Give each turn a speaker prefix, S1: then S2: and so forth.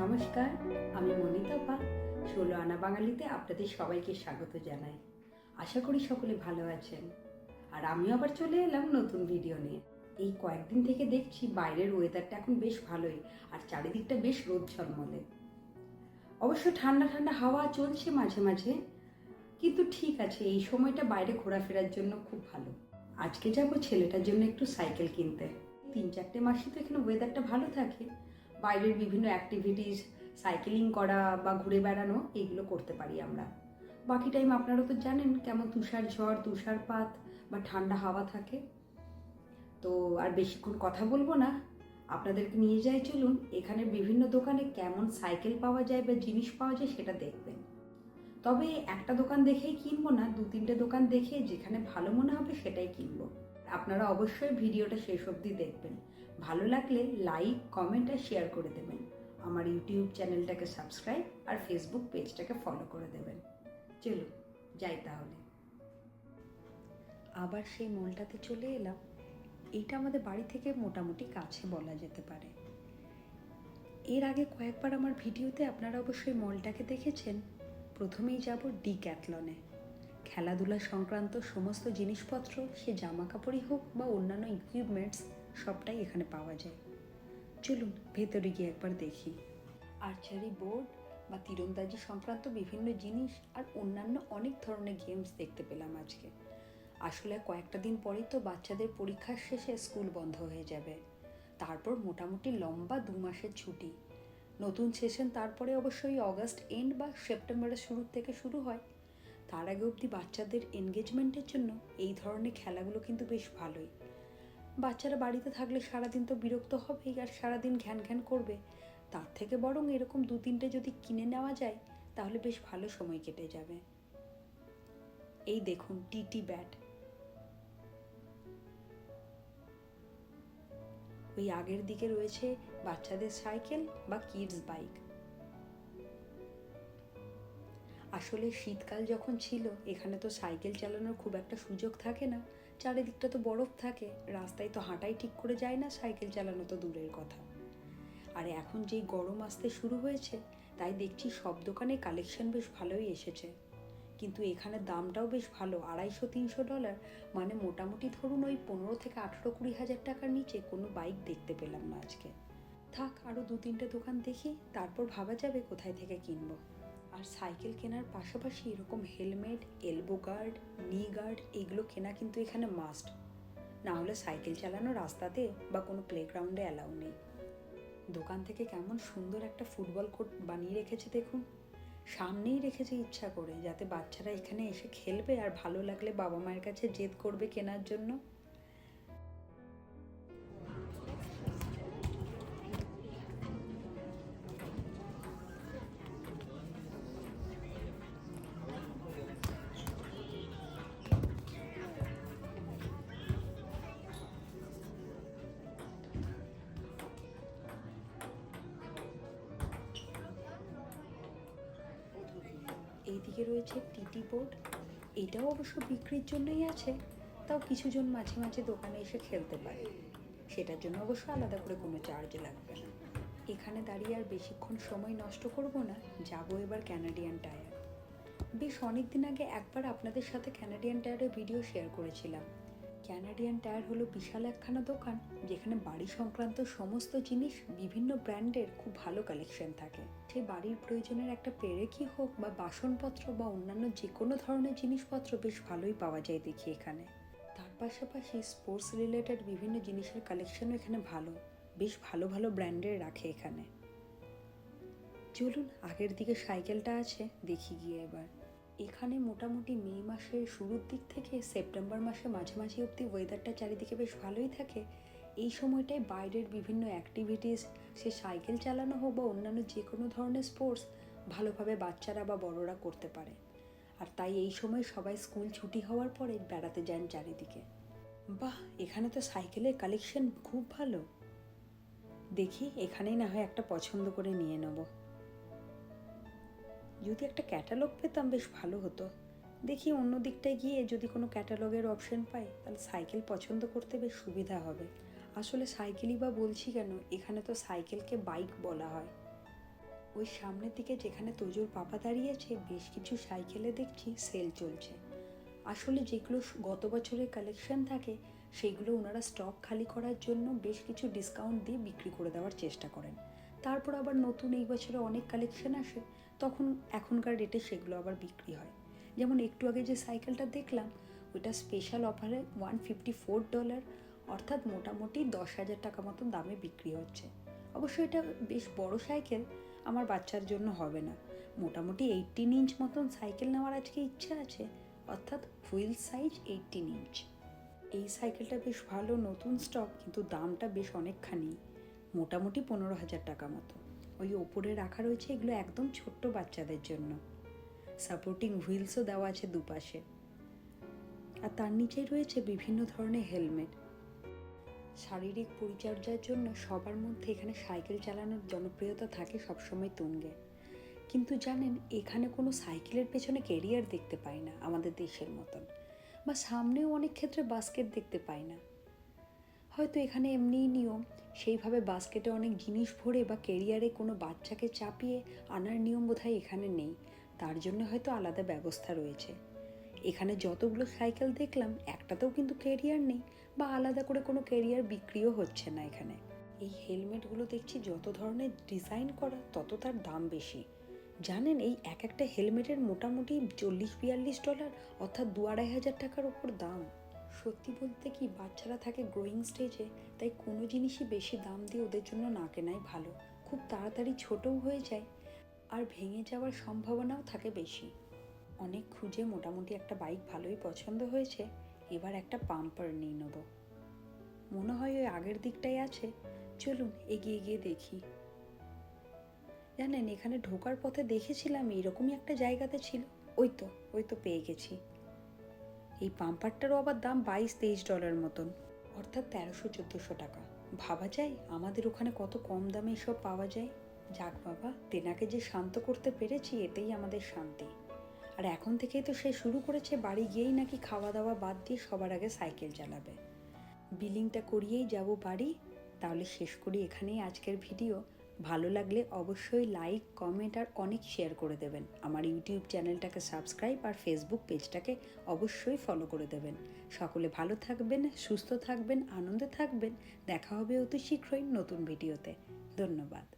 S1: নমস্কার, আমি মনিতাপা ষোলো আনা বাঙালিতে আপনাদের সবাইকে স্বাগত জানাই। আশা করি সকলে ভালো আছেন। আর আমিও আবার চলে এলাম নতুন ভিডিও নিয়ে। এই কয়েকদিন থেকে দেখছি বাইরের ওয়েদারটা এখন বেশ ভালোই, আর চারিদিকটা বেশ রোদ ঝলমলে অবশ্য ঠান্ডা ঠান্ডা হাওয়া চলছে মাঝে মাঝে, কিন্তু ঠিক আছে, এই সময়টা বাইরে ঘোরাফেরার জন্য খুব ভালো। আজকে যাব ছেলেটার জন্য একটু সাইকেল কিনতে। তিন, চারটে মাসে তো এখানে ওয়েদারটা ভালো থাকে। বাইরের বিভিন্ন অ্যাক্টিভিটিস সাইকেলিং করা বা ঘুরে বেড়ানো, এগুলো করতে পারি আমরা। বাকি টাইম আপনারা তো জানেন কেমন তুষার ঝড়, তুষারপাত বা ঠান্ডা হাওয়া থাকে। তো আর বেশিক্ষণ কথা বলব না। আপনাদেরকে নিয়ে যাই চলুন, এখানে বিভিন্ন দোকানে কেমন সাইকেল পাওয়া যায় বা জিনিস পাওয়া যায় সেটা দেখবেন। তবে একটা দোকান দেখেই কিনবো না দু তিনটে দোকান দেখে যেখানে ভালো মনে হবে সেটাই কিনবো। আপনারা অবশ্যই ভিডিওটা শেষ অবধি দেখবেন। ভালো লাগলে লাইক কমেন্ট আর শেয়ার করে দেবেন। আমার ইউটিউব চ্যানেলটাকে সাবস্ক্রাইব আর ফেসবুক পেজটাকে ফলো করে দেবেন। চলুন, যাই তাহলে। আবার সেই মলটাতে চলে এলাম। এইটা আমাদের বাড়ি থেকে মোটামুটি কাছে বলা যেতে পারে। এর আগে কয়েকবার আমার ভিডিওতে আপনারা অবশ্যই মলটাকে দেখেছেন। প্রথমেই যাব ডি ক্যাথলনে। খেলাধুলা সংক্রান্ত সমস্ত জিনিসপত্র, সে জামা কাপড়ই হোক বা অন্যান্য ইকুইপমেন্টস সবটাই এখানে পাওয়া যায়। চলুন, ভেতরে গিয়ে একবার দেখি। আর্চারি বোর্ড বা তীরন্দাজি সংক্রান্ত বিভিন্ন জিনিস আর অন্যান্য অনেক ধরনের গেমস দেখতে পেলাম আজকে। আসলে কয়েকটা দিন পরেই তো বাচ্চাদের পরীক্ষার শেষে স্কুল বন্ধ হয়ে যাবে। তারপর মোটামুটি লম্বা দু মাসের ছুটি। নতুন সেশন তারপরে অবশ্যই অগাস্ট এন্ড বা সেপ্টেম্বরের শুরু থেকে শুরু হয়। তার আগে অবধি বাচ্চাদের এনগেজমেন্টের জন্য এই ধরনের খেলাগুলো কিন্তু বেশ ভালোই। বাচ্চারা বাড়িতে থাকলে সারাদিন তো বিরক্ত হবেই আর সারাদিন ঘ্যান ঘ্যান করবে। তার থেকে বরং এরকম দু তিনটে যদি কিনে নেওয়া যায়, তাহলে বেশ ভালো সময় কেটে যাবে। এই দেখুন টিটি ব্যাট ওই আগের দিকে রয়েছে বাচ্চাদের সাইকেল বা কিডস বাইক আসলে শীতকাল যখন ছিল, এখানে তো সাইকেল চালানোর খুব একটা সুযোগ থাকে না। চারিদিকটা তো বরফ থাকে, রাস্তায় তো হাঁটাই ঠিক করে যায় না সাইকেল চালানো তো দূরের কথা। আর এখন যেই গরম আসতে শুরু হয়েছে, তাই দেখছি সব দোকানে কালেকশন বেশ ভালোই এসেছে। কিন্তু এখানে দামটাও বেশ ভালো, আড়াইশো, তিনশো ডলার। মানে মোটামুটি ধরুন ওই পনেরো থেকে আঠেরো, কুড়ি হাজার টাকার নিচে কোনো বাইক দেখতে পেলাম না আজকে। থাক আরও দু তিনটে দোকান দেখি, তারপর ভাবা যাবে কোথায় থেকে কিনবো। আর সাইকেল কেনার পাশাপাশি এরকম helmet, elbow guard, knee guard এগুলো কেনা কিন্তু এখানে মাস্ট না হলে সাইকেল চালানো রাস্তাতে বা কোনো প্লেগ্রাউন্ডে অ্যালাউ নেই। দোকান থেকে কেমন সুন্দর একটা ফুটবল কোর্ট বানিয়ে রেখেছে দেখুন। সামনেই রেখেছে ইচ্ছা করে, যাতে বাচ্চারা এখানে এসে খেলবে আর ভালো লাগলে বাবা মায়ের কাছে জেদ করবে কেনার জন্য। এইদিকে রয়েছে টিটি বোর্ড। এটাও অবশ্য বিক্রির জন্যই আছে, তাও কিছুজন মাঝে মাঝে দোকানে এসে খেলতে পারে। সেটার জন্য অবশ্য আলাদা করে কোনো চার্জ লাগবে না। এখানে দাঁড়িয়ে আর বেশিক্ষণ সময় নষ্ট করব না, যাব এবার ক্যানাডিয়ান টায়ার বেশ অনেক দিন আগে একবার আপনাদের সাথে ক্যানাডিয়ান টায়ারের ভিডিও শেয়ার করেছিলাম। ক্যানাডিয়ান টায়ার হলো বিশাল একখানা দোকান যেখানে বাড়ি সংক্রান্ত সমস্ত জিনিস বিভিন্ন ব্র্যান্ডের খুব ভালো কালেকশন থাকে। সেই বাড়ির প্রয়োজনের একটা পেরেকি হোক বা বাসনপত্র বা অন্যান্য যে কোনো ধরনের জিনিসপত্র বেশ ভালোই পাওয়া যায় দেখি এখানে। তার পাশাপাশি স্পোর্টস রিলেটেড বিভিন্ন জিনিসের কালেকশনও এখানে ভালো, বেশ ভালো ভালো ব্র্যান্ডের রাখে এখানে। চলুন আগের দিকে সাইকেলটা আছে, দেখি গিয়ে এবার। এখানে মোটামুটি মে মাসের শুরুর দিক থেকে সেপ্টেম্বর মাসে মাঝামাঝি অবধি ওয়েদারটা চারিদিকে বেশ ভালোই থাকে। এই সময়টায় বাইরের বিভিন্ন অ্যাক্টিভিটিস সে সাইকেল চালানো হোক বা অন্যান্য যে কোনো ধরনের স্পোর্টস ভালোভাবে বাচ্চারা বা বড়রা করতে পারে। আর তাই এই সময় সবাই স্কুল ছুটি হওয়ার পরে বেড়াতে যান চারিদিকে। বাহ, এখানে তো সাইকেলের কালেকশন খুব ভালো। দেখি, এখানেই না হয় একটা পছন্দ করে নিয়ে নেব। যদি একটা ক্যাটালগ পেতাম বেশ ভালো হতো। দেখি অন্য দিকটায় গিয়ে যদি কোনো ক্যাটালগের অপশন পাই, তাহলে সাইকেল পছন্দ করতে বেশ সুবিধা হবে। আসলে সাইকেলই বা বলছি কেন, এখানে তো সাইকেলকে বাইক বলা হয়। ওই সামনের দিকে যেখানে তোজোর পাপা দাঁড়িয়েছে, বেশ কিছু সাইকেলে দেখছি সেল চলছে। আসলে যেগুলো গত বছরের কালেকশন থাকে সেগুলো ওনারা স্টক খালি করার জন্য বেশ কিছু ডিসকাউন্ট দিয়ে বিক্রি করে দেওয়ার চেষ্টা করেন। তারপর আবার নতুন এই বছরে অনেক কালেকশন আসে, তখন এখনকার রেটে সেগুলো আবার বিক্রি হয়। যেমন একটু আগে যে সাইকেলটা দেখলাম, ওইটা স্পেশাল অফারে ওয়ান ফিফটি ফোর ডলার অর্থাৎ মোটামুটি দশ হাজার টাকা মতন দামে বিক্রি হচ্ছে। অবশ্য এটা বেশ বড় সাইকেল আমার বাচ্চার জন্য হবে না। মোটামুটি এইটিন ইঞ্চ মতন সাইকেল নেওয়ার আজকে ইচ্ছে আছে, অর্থাৎ হুইল সাইজ এইটিন ইঞ্চ এই সাইকেলটা বেশ ভালো, নতুন স্টক কিন্তু দামটা বেশ অনেকখানি। মোটামুটি পনেরো হাজার টাকা মতো। ওই ওপরে রাখা রয়েছে এগুলো একদম ছোট্ট বাচ্চাদের জন্য। সাপোর্টিং হুইলসও দেওয়া আছে দুপাশে। আর তার নিচেই রয়েছে বিভিন্ন ধরনের হেলমেট শারীরিক পরিচর্যার জন্য সবার মধ্যে এখানে সাইকেল চালানোর জনপ্রিয়তা থাকে সবসময় তুঙ্গে। কিন্তু জানেন, এখানে কোনো সাইকেলের পেছনে কেরিয়ার দেখতে পাই না আমাদের দেশের মতন। বা সামনেও অনেক ক্ষেত্রে বাস্কেট দেখতে পাই না। হয়তো এখানে এমনিই নিয়ম। সেইভাবে বাস্কেটে অনেক জিনিস ভরে বা কেরিয়ারে কোনো বাচ্চাকে চাপিয়ে আনার নিয়ম বোধহয় এখানে নেই। তার জন্য হয়তো আলাদা ব্যবস্থা রয়েছে। এখানে যতগুলো সাইকেল দেখলাম, একটাতেও কিন্তু কেরিয়ার নেই বা আলাদা করে কোনো কেরিয়ার বিক্রিও হচ্ছে না এখানে। এই হেলমেটগুলো দেখছি যত ধরনের ডিজাইন করা, তত তার দাম বেশি। জানেন, এই এক একটা হেলমেটের মোটামুটি চল্লিশ বিয়াল্লিশ ডলার, অর্থাৎ দু আড়াই হাজার টাকার ওপর দাম। সত্যি বলতে কি বাচ্চারা থাকে গ্রোয়িং স্টেজে তাই কোনো জিনিসই বেশি দাম দিয়ে ওদের জন্য না কেনাই ভালো। খুব তাড়াতাড়ি ছোটও হয়ে যায়, আর ভেঙে যাওয়ার সম্ভাবনাও থাকে বেশি। অনেক খুঁজে মোটামুটি একটা বাইক ভালোই পছন্দ হয়েছে, এবার একটা পাম্পার নিয়ে নেব। মনে হয় ওই আগের দিকটাই আছে, চলুন এগিয়ে গিয়ে দেখি। জানেন, এখানে ঢোকার পথে দেখেছিলাম এইরকমই একটা জায়গাতে ছিল, ওই তো ওই তো পেয়ে গেছি। এই পাম্পারটারও আবার দাম বাইশ তেইশ ডলার মতন। অর্থাৎ তেরোশো চোদ্দোশো টাকা। ভাবা যায়, আমাদের ওখানে কত কম দামে এসব পাওয়া যায়? যাক বাবা, তেনাকে যে শান্ত করতে পেরেছি, এতেই আমাদের শান্তি। আর এখন থেকেই তো সে শুরু করেছে, বাড়ি গিয়েই নাকি খাওয়া দাওয়া বাদ দিয়ে সবার আগে সাইকেল চালাবে। বিলিংটা করিয়েই যাব বাড়ি। তাহলে শেষ করি এখানেই আজকের ভিডিও। ভালো লাগলে অবশ্যই লাইক কমেন্ট আর অনেক শেয়ার করে দেবেন। আমার ইউটিউব চ্যানেলটাকে সাবস্ক্রাইব আর ফেসবুক পেজটাকে অবশ্যই ফলো করে দেবেন। সকলে ভালো থাকবেন, সুস্থ থাকবেন, আনন্দে থাকবেন। দেখা হবে অতি শীঘ্রই নতুন ভিডিওতে ধন্যবাদ।